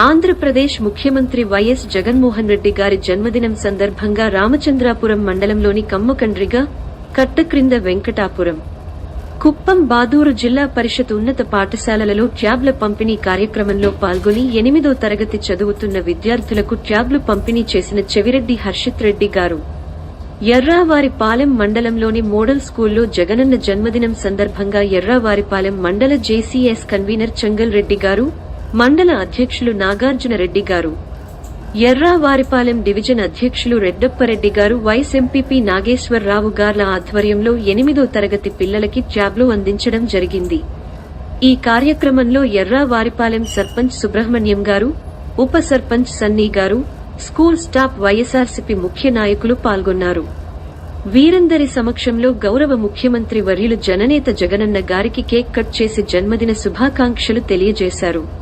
ఆంధ్రప్రదేశ్ ముఖ్యమంత్రి వైఎస్ జగన్మోహన్ రెడ్డి గారి జన్మదినం సందర్భంగా రామచంద్రాపురం మండలంలోని కమ్మకండ్రిగా కట్ట క్రింద వెంకటాపురం కుప్పం బాదూరు జిల్లా పరిషత్ ఉన్నత పాఠశాలలలో ట్యాబ్ల పంపిణీ కార్యక్రమంలో పాల్గొని ఎనిమిదో తరగతి చదువుతున్న విద్యార్థులకు ట్యాబ్లు పంపిణీ చేసిన చెవిరెడ్డి హర్షిత్ రెడ్డి గారు. ఎర్రావారిపాలెం మండలంలోని మోడల్ స్కూల్లో జగనన్న జన్మదినం సందర్భంగా ఎర్రావారిపాలెం మండల జేసీఎస్ కన్వీనర్ చంగల్ రెడ్డి గారు మండల అధ్యక్షులు నాగార్జునరెడ్డి గారు. ఎర్రావారిపాలెం డివిజన్ అధ్యక్షులు రెడ్డప్పరెడ్డి గారు వైస్ ఎంపీపీ నాగేశ్వరరావు గార్ల ఆధ్వర్యంలో ఎనిమిదో తరగతి పిల్లలకి ట్యాబ్లు అందించడం జరిగింది. ఈ కార్యక్రమంలో ఎర్రావారిపాలెం సర్పంచ్ సుబ్రహ్మణ్యం గారు ఉప సర్పంచ్ సన్నీ గారు స్కూల్ స్టాఫ్ వైఎస్ఆర్సీపీ ముఖ్య నాయకులు పాల్గొన్నారు. వీరందరి సమక్షంలో గౌరవ ముఖ్యమంత్రి వర్యులు జననేత జగనన్న గారికి కేక్ కట్ చేసి జన్మదిన శుభాకాంక్షలు తెలియజేశారు.